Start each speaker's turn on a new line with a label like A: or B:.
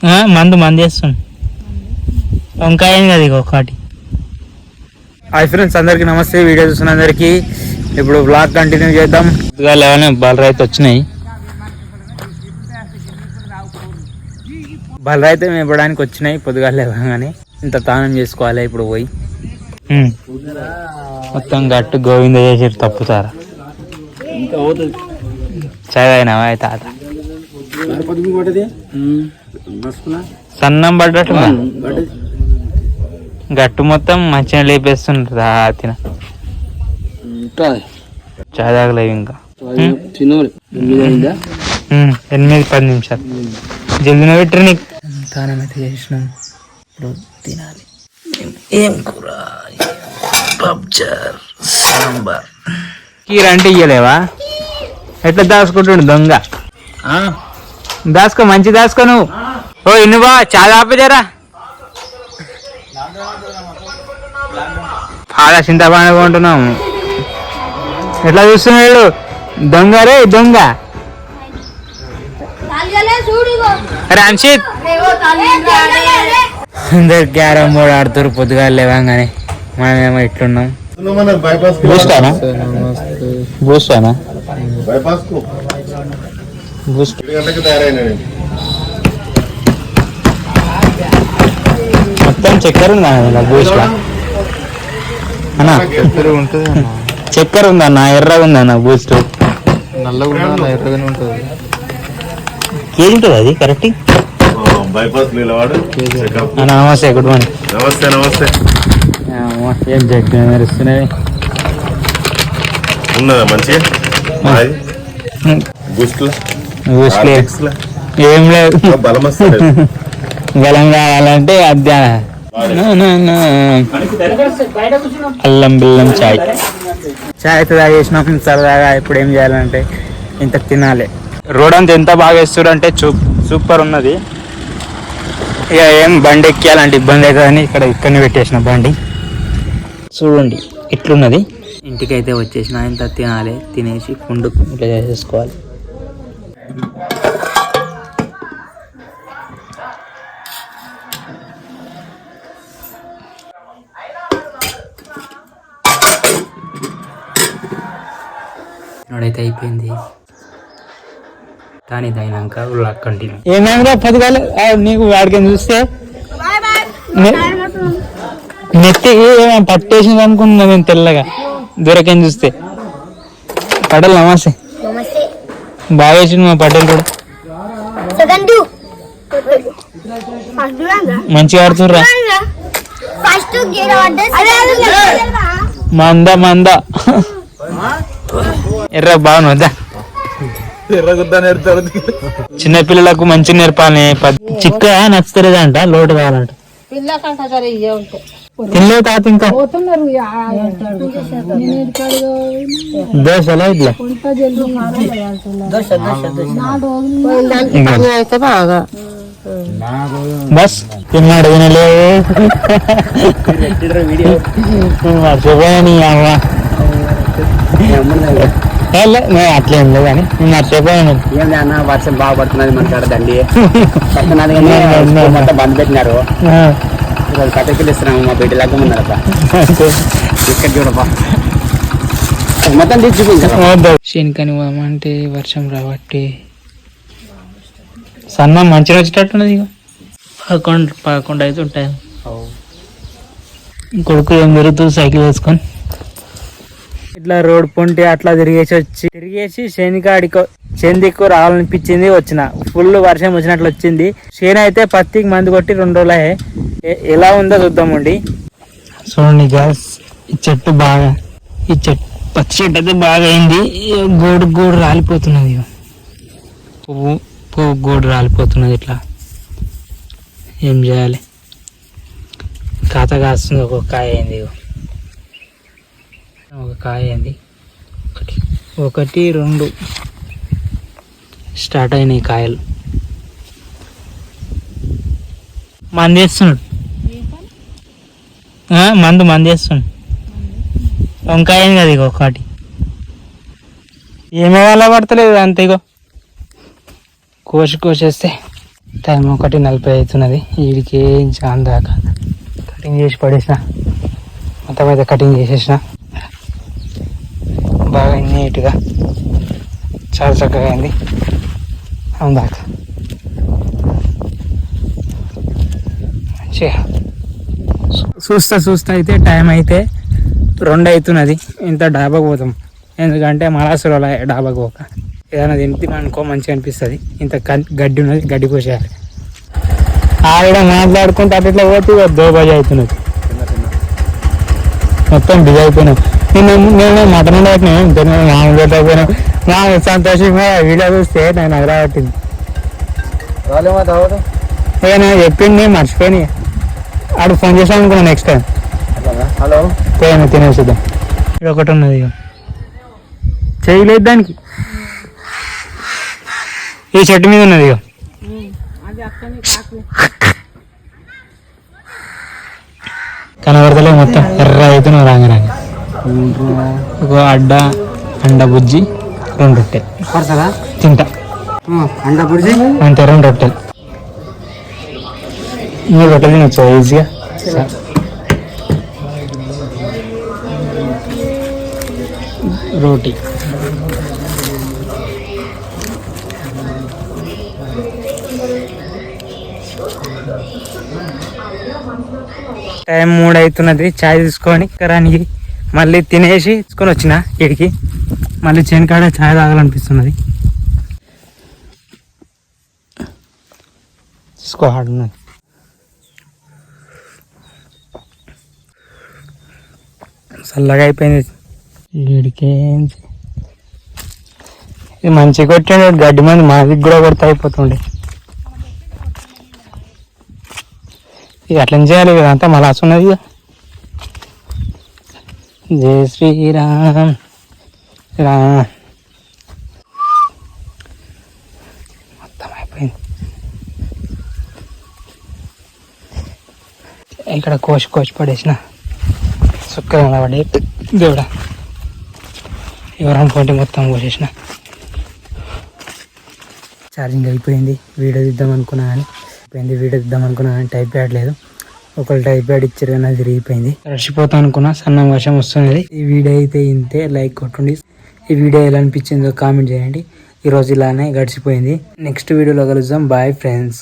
A: ఆ, మందు మందు చేస్తాం వంకాయ ఏం కదా ఇక ఒకటి. హాయ్ ఫ్రెండ్స్ అందరికి నమస్తే. వీడియో చూసిన అందరికి ఇప్పుడు బ్లాగ్ కంటిన్యూ చేద్దాం. ఇదిగా లేవనే బలరైతే వచ్చినాయి. బలరైతే మేపడానికి వచ్చినాయి పొద్దుగా లేవగానే. ఇంత తానం చేసుకోవాలి ఇప్పుడు పోయి. మొత్తం గట్టు గోవింద చేసి తప్పుతారా? చదివినావా తాత? సన్నం పడ్డట్టు గట్టు మొత్తం మంచిగా లేపేస్తుండ్రు తిన. తాగలేవు ఇంకా.
B: ఎనిమిది
A: పది నిమిషాలు. జల్దిన పెట్టరు నీకు. తానం అయితే చేసినాం. ఇప్పుడు తినాలి. ఏం కూర? పప్చర్ సాంబార్. కీర అంటే ఇయ్యలేవా? ఎట్లా దాచుకుంటుండు దొంగ? దాసుకో మంచి దాసుకో నువ్వు. ఓ ఇన్నువా చాలా ఆపజరా బాగా చింతపాన కొంటున్నాము ఎట్లా చూస్తున్నాడు దొంగ రే దొంగ. అంశిత్ అందరు క్యారమ్ బోర్డ్ ఆడుతారు పొద్దుగా లేవంగానే. మనమేమో ఇట్లున్నాం. బూస్టానా బూస్టానా
C: బైపాస్కు
A: బూస్ట్
C: ఏడు గంటలకు
A: మొత్తం చక్కెర ఉందా బూస్ట్ అన్న?
C: ఉంటుంది
A: చక్కెర ఉందన్న ఎర్రగా ఉందన్న బూస్ట్?
C: నల్లగా ఎర్రగానే ఉంటుంది.
A: కేజీ ఉంటుంది అది? కరెక్ట్?
C: బైపాస్ నిలవాడు. చెకప్.
A: నమస్తే గుడ్ మార్నింగ్.
C: నమస్తే నమస్తే.
A: ఏం చక్కెర మెరుస్తున్నాయి?
C: ఉన్నదా మంచిగా? మాది
A: ఏం లేదు.
C: బలం
A: కావాలంటే అద్దా అల్లం బిల్లం చాయ్. చాయ్ అయితే తాగేసినాం. సరదాగా ఇప్పుడు ఏం చేయాలంటే ఇంత తినాలి. రోడ్ అంతా ఎంత బాగా వేస్తారు అంటే సూపర్ ఉన్నది. ఇక ఏం బండి ఎక్కియాలంటే ఇబ్బంది అవుతుందని ఇక్కడ ఇక్కడనే పెట్టేసిన బండి. చూడండి ఇట్లున్నది. ఇంటికైతే వచ్చేసిన. ఇంత తినాలి తినేసి పుండు ఇట్లా చేసేసుకోవాలి. అయిపోయింది. కానీ అయినాక వ్లాగ్ కంటిన్యూ. ఏమేమిరా ఆ, నీకు వాడికి చూస్తే? నెత్తి ఏమో పట్టేసింది అనుకున్నా నేను తెల్లగా. దూరకని చూస్తే? పడలు నమస్తే. బాగా వేసింది మా పటేల్ కూడా మంచిగా ఆడుతుర్రా
D: ఫస్ట్ గేర్
A: మంద మంద. ఎర్ర బాగున్నదా చిన్న పిల్లలకు మంచి నేర్పాలి. పద్- చిక్క నచ్చుతలేదంట లోటు కావాలంట. తినలేదు తాత ఇంకా. దోశలా ఇట్లా
E: బాగా.
A: బస్ తిన్నాడు తినలే. అమ్మ నేను అట్లా లేదు కానీ నేను మర్చిపోయాను
B: ఏం అన్న వర్షం బాగా పడుతున్నది పడుతున్నది కానీ స్కూల్ మొత్తం బంద్ పెట్టినారు. ఈరోజు కథకిలు ఇస్తున్నాము మా బిడ్డ లాగా ఉన్నారప్ప
A: అంతే.
B: ఇక్కడ చూడప్పా మొత్తం చూపించారు?
A: శనికని పోదామంటే వర్షం రాబట్టి. సన్నం మంచిగా వచ్చేటట్టున్నది ఇక పదకొండు పదకొండు అయితే ఉంటాయి. కొడుకు ఏం పెరుగుతూ సైకిల్ వేసుకొని ఇట్లా రోడ్ పొంటి అట్లా తిరిగేసి వచ్చి తిరిగేసి శనికాడికి చేను దిక్కు రావాలనిపించింది వచ్చిన. ఫుల్ వర్షం వచ్చినట్లు వచ్చింది. చేను అయితే పత్తికి మందు కొట్టి రెండు రోజులే. ఎలా ఉందో చూద్దామండి చూడండి గ్యాస్ ఈ చెట్టు బాగా ఈ చెట్టు పచ్చి చెట్టు అయితే బాగా అయింది. గోడు గోడు రాలిపోతున్నది పువ్వు పువ్వు గోడు రాలిపోతున్నది ఇట్లా. ఏం చేయాలి? కాత కాస్తుంది ఒక కాయ అయింది ఇగో. ఒక కాయ అయింది ఒకటి. ఒకటి రెండు. స్టార్ట్ అయినాయి కాయలు. మంది వేస్తున్నాడు. మందు మంది వేస్తున్నాడు. వంకాయ అయింది కదా ఇగో ఒకటి. ఏమేమి వాళ్ళ పడతలేదు అంతే ఇగో. కోసి కోసేస్తే టైం ఒకటి నలభై అవుతున్నది. వీడికి ఏం దాకా. కటింగ్ చేసి పడేసిన. మొత్తం అయితే కటింగ్ చేసేసిన. నీట్గా చాలా చక్కగా అయింది. అందాక మంచిగా చూస్తా చూస్తా అయితే టైం అయితే రెండు అవుతున్నది ఇంత డాబాకు పోతాం. ఎందుకంటే మలాసులో డాబాకు పోక. ఏదైనా తింటే అనుకో మంచిగా అనిపిస్తుంది. ఇంత గడ్డి ఉన్నది గడ్డి కోసేయాలి. ఆవిడ మాట్లాడుకుంటే అట్లా పోతే ఇక అవుతున్నది మొత్తం బిజీ అయిపోయినాం నేను నేను మటన్ మామూలు పెట్టకపోయినా మామూలు సంతోషంగా వీడియో చూస్తే నేను అదరాబట్టింది ఇక నేను చెప్పింది నేను మర్చిపోయినా. ఆడు ఫోన్ చేసాను అనుకున్నా నెక్స్ట్ టైం
B: హలో.
A: పోయినా తినేసిద్దాం ఇది ఒకటి ఉన్నది ఇక చేయలేదు దానికి. ఈ చెట్టు మీద ఉన్నది ఇక కనబడతలే మొత్తం. ఎర్ర అవుతున్నావు రాంగ రాంగ. ఒక అడ్డ అండ బుజ్జి రెండు రొట్టెలు తింటా.
B: అండ పుడిచి
A: అంతే రెండు రొట్టెలు. మూడు రొట్టెలు తినొచ్చు ఈజీగా రోటీ. టైం మూడు అవుతున్నది చాయ్ తీసుకొని కరానికి మళ్ళీ తినేసి తీసుకొని వచ్చిన ఇడికి మళ్ళీ చేనుకాడ చాయ్ తాగాలనిపిస్తున్నది. తీసుకో చల్లగా అయిపోయింది. ఇది మంచిగా కొట్టిండు గడ్డి మంది మాది కూడా కొడితే అయిపోతుండే. ఇక అట్లా చేయాలి ఇదంతా మళ్ళీ ఉన్నది జై శ్రీరామ్. రామ్. మొత్తం అయిపోయింది ఇక్కడ కోసి కోసి పడేసిన. సుక్కగా పడి దేవుడా. ఎవరనుకోండి మొత్తం కోసేసిన. ఛార్జింగ్ అయిపోయింది. వీడియో తీద్దాం అనుకున్నా కానీ అయిపోయింది. వీడియో తీద్దాం అనుకున్నా కానీ టైప్ ప్యాడ్ లేదు ఒకళ్ళు టైప్ ప్యాడ్ ఇచ్చారు కానీ అది విరిగిపోయింది. రడిచిపోతా అనుకున్నా సన్న వర్షం వస్తున్నది. ఈ వీడియో అయితే ఇంతే లైక్ కొట్టండి. ఈ వీడియో ఎలా అనిపించిందో కామెంట్ చేయండి. ఈ రోజు ఇలానే గడిచిపోయింది. నెక్స్ట్ వీడియోలో కలుద్దాం. Bye friends